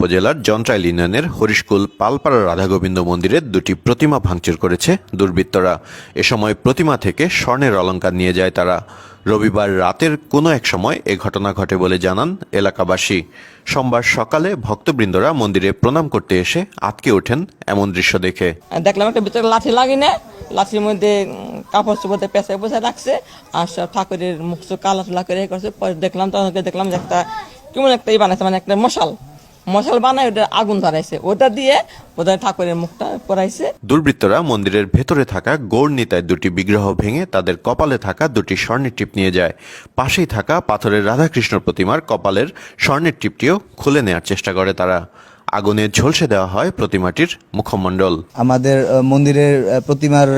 উপজেলার জন্ট্রাইল ইউনিয়নের হরিশকুল পালপাড়া রাধাগোবিন্দ মন্দিরের দুটি প্রতিমা ভাঙচুর করেছে দুর্বৃত্তরা। এ সময় প্রতিমা থেকে স্বর্ণের অলঙ্কার নিয়ে যায় তারা। রবিবার রাতের কোনো এক সময় এ ঘটনা ঘটে বলে জানান এলাকাবাসী। সোমবার সকালে ভক্তবৃন্দরা মন্দিরে প্রণাম করতে এসে আটকে ওঠেন এমন দৃশ্য দেখে। দেখলাম একটা ভিতরে লাঠি লাগি না লাঠির মধ্যে কাপড় চোপড়ে পেঁচায় পেঁচায় রাখছে। আর সব ঠাকুরের মুখ চোখ কালা করে করছে। পরে দেখলাম, তখন দেখলাম যে একটা কেমন একটা ই বানাইছে মানে একটা মশাল। মশাল বানায় ওটা আগুন ধরাইছে। ওটা দিয়ে ওদের ঠাকুরের মুখটা পরাইছে দুর্বৃত্তরা মন্দিরের ভেতরে থাকা গৌড় নিতায় দুটি বিগ্রহ ভেঙে তাদের কপালে থাকা দুটি স্বর্ণের টিপ নিয়ে যায়। পাশেই থাকা পাথরের রাধাকৃষ্ণ প্রতিমার কপালের স্বর্ণের টিপটিও খুলে নেওয়ার চেষ্টা করে তারা। আগুনে ঝলসে দেওয়া হয় প্রতিমাটির মুখমণ্ডল। আমাদের মন্দিরের প্রতিমার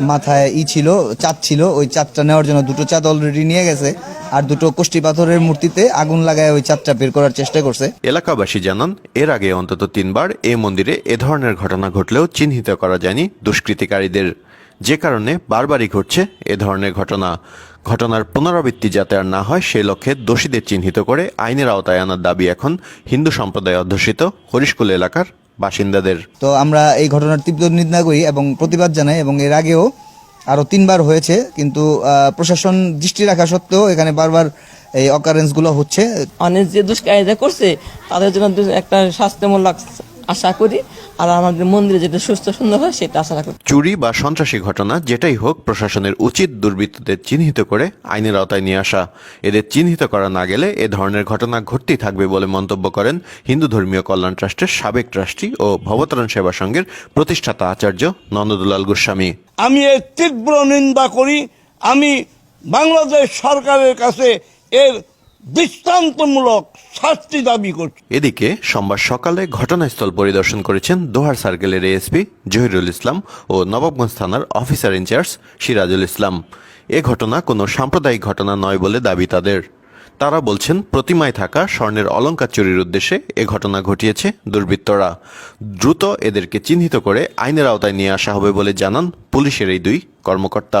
মাথায় ই ছিল, চাঁদ ছিল। ওই চাঁদটা নেওয়ার জন্য দুটো চাঁদ অলরেডি নিয়ে গেছে। আর দুটো কোষ্টি পাথরের মূর্তিতে আগুন লাগায় ওই চাঁদটা বের করার চেষ্টা করছে। এলাকাবাসী জানান, এর আগে অন্তত তিনবার এ মন্দিরে এ ধরনের ঘটনা ঘটলেও চিহ্নিত করা যায়নি দুষ্কৃতিকারীদের। যে কারণে বারবারই ঘটছে এ ধরনের ঘটনা। ঘটনার পুনরাবৃত্তি যাতে আর না হয় সেই লক্ষ্যে দোষীদের চিহ্নিত করে আইনের আওতায় আনার দাবি এখন হিন্দু সম্প্রদায় অধ্যুষিত হরিশকুল এলাকার বাসিন্দাদের। তো আমরা এই ঘটনার তীব্র নিন্দা করি এবং প্রতিবাদ জানাই এবং এর আগেও আরও তিনবার হয়েছে কিন্তু প্রশাসন দৃষ্টি রাখা সত্ত্বেও এখানে বারবার এই অকারেন্সগুলো হচ্ছে। অনেক যে দুষ্কায়দা করছে তাদের জন্য একটা স্বাস্থ্যমূলক আশা করি। আর আমাদের মন্দিরে যেটা সুস্থ সুন্দর হয় সেটা আশা করি চুরি বা সন্ত্রাসী ঘটনা যেটাই হোক প্রশাসনের উচিত দুর্বৃত্তদের চিহ্নিত করে আইনের আওতায় নিয়ে আসা। এদের চিহ্নিত করা না গেলে এ ধরনের ঘটনা ঘটতেই থাকবে বলে মন্তব্য করেন হিন্দু ধর্মীয় কল্যাণ ট্রাস্টের সাবেক ট্রাস্টি ও ভবতারণ সেবা সংঘের প্রতিষ্ঠাতা আচার্য নন্দদুলাল গোস্বামী। আমি এর তীব্র নিন্দা করি। আমি বাংলাদেশ সরকারের কাছে এর দৃষ্টান্তমূলক শাস্তি দাবি করছি। এদিকে সোমবার সকালে ঘটনাস্থল পরিদর্শন করেছেন দোহার সার্কেলের এএসপি জহিরুল ইসলাম ও নবাবগঞ্জ থানার officer in charge Sirajul Islam. এ ঘটনা কোনো সাম্প্রদায়িক ঘটনা নয় বলে দাবি তাদের। তারা বলছেন, প্রতিমায় থাকা স্বর্ণের অলঙ্কার চুরির উদ্দেশ্যে এ ঘটনা ঘটিয়েছে দুর্বৃত্তরা। দ্রুত এদেরকে চিহ্নিত করে আইনের আওতায় নিয়ে আসা হবে বলে জানান পুলিশের এই দুই কর্মকর্তা।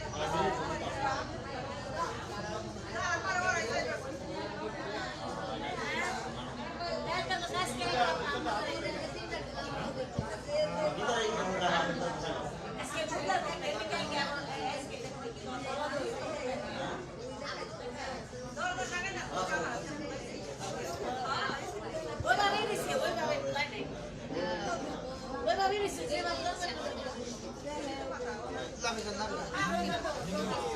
নাম